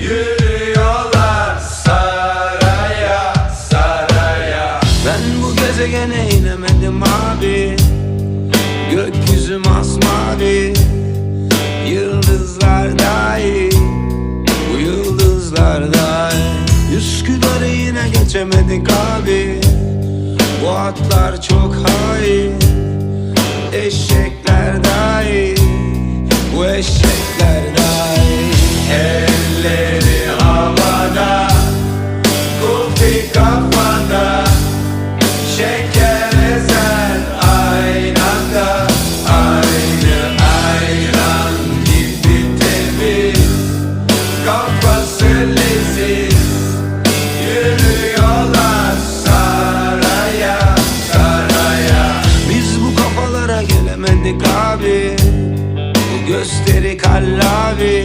Yürüyorlar saraya saraya. Ben bu gezegene inemedim abi. Gökyüzü masmavi Yıldızlar dahi. Bu yıldızlar dahi. Üsküdar'ı yine geçemedik abi. Bu atlar çok hain kafası leziz Yürüyorlar saraya saraya. Biz bu kafalara gelemedik abi. Bu gösteri kallavi.